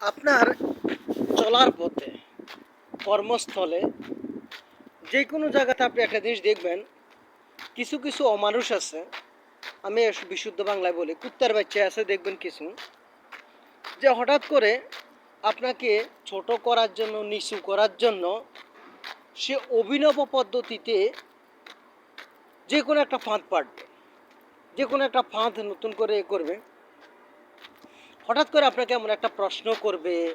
আপনার চলার পথে, কর্মস্থলে, যে কোনো জায়গাতে আপনি একটা জিনিস দেখবেন, কিছু কিছু অমানুষ আছে, আমি বিশুদ্ধ বাংলায় বলি, কুত্তার বাচ্চা আছে, দেখবেন কিছু, যে হঠাৎ করে আপনাকে ছোট করার জন্য, নিচু করার জন্য, সে অভিনব পদ্ধতিতে যে কোনো একটা ফাঁদ পাড়বে, যে কোনো একটা ফাঁদ নতুন করে এ করবে। হঠাৎ করে আপনাকে এমন একটা প্রশ্ন করবে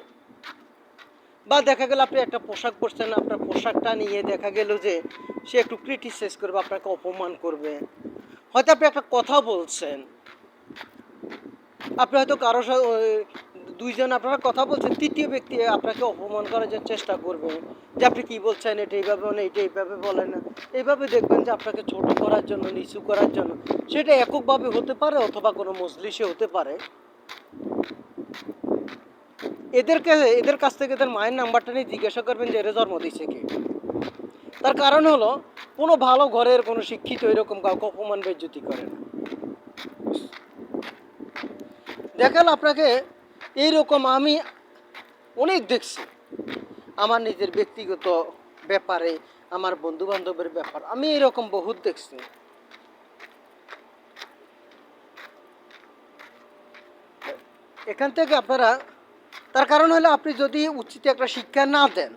বা দেখা গেল আপনি একটা পোশাক পরছেন, আপনার পোশাকটা নিয়ে দেখা গেল যে সে একটু ক্রিটিসাইজ করবে, আপনাকে অপমান করবে। হয়তো আপনি একটা কথা বলছেন। আপনি হয়তো কারও সাথে দুইজন আপনারা কথা বলছেন, তৃতীয় ব্যক্তি আপনাকে অপমান করার জন্য চেষ্টা করবে যে আপনি কী বলছেন, এটা এইভাবে মানে এটা এইভাবে বলেন না। এইভাবে দেখবেন যে আপনাকে ছোট করার জন্য, নিচু করার জন্য, সেটা এককভাবে হতে পারে অথবা কোনো মজলিসে হতে পারে। এদেরকে, এদের কাছ থেকে এদের মায়ের নাম্বারটা নিয়ে জিজ্ঞাসা করবেন যে এরা জন্ম দিচ্ছে কে। তার কারণ হলো, কোনো ভালো ঘরের কোনো শিক্ষিত এরকম কাউকে অপমান বেজ্জতি করে না। দেখাল আপনাকে, এইরকম আমি অনেক দেখছি। আমার নিজের ব্যক্তিগত ব্যাপারে, আমার বন্ধু বান্ধবের ব্যাপার, আমি এরকম বহুত দেখছি। এখান থেকে আপনারা, তার কারণ হলো আপনি যদি উচিত একটা শিক্ষা না দেন,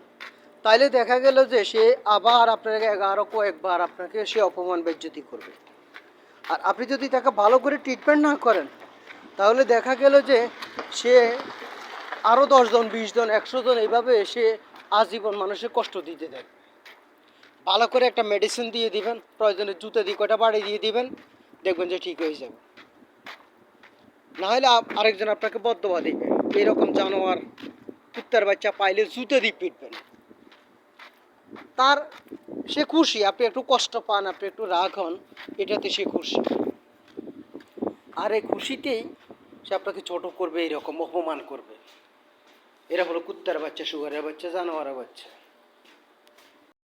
তাইলে দেখা গেল যে সে আবার আপনাকে এগারো কয়েকবার আপনাকে সে অপমান বেজ্জতি করবে। আর আপনি যদি তাকে ভালো করে ট্রিটমেন্ট না করেন, তাহলে দেখা গেল যে সে আরও দশজন বিশ জন একশো জন এইভাবে সে আজীবন মানুষের কষ্ট দিতে দেয়। ভালো করে একটা মেডিসিন দিয়ে দিবেন, প্রয়োজনে জুতো দিয়ে কয়টা বাড়ি দিয়ে দিবেন, দেখবেন যে ঠিক হয়ে যাবে। না হলে আরেকজন আপনাকে বদ্ধবা দিবে এরকম জানোয়ার, কুত্তার বাচ্চা পাইলে জুতো দিয়ে পিটবেন। তার, সে খুশি, আপনি একটু কষ্ট পান, আপনি একটু রাগ হন, এটাতে সে খুশি। আর এই খুশিতেই সে আপনাকে ছোট করবে, এরকম অপমান করবে। এরা হলো কুত্তার বাচ্চা, সুগারের বাচ্চা, জানোয়ারের বাচ্চা।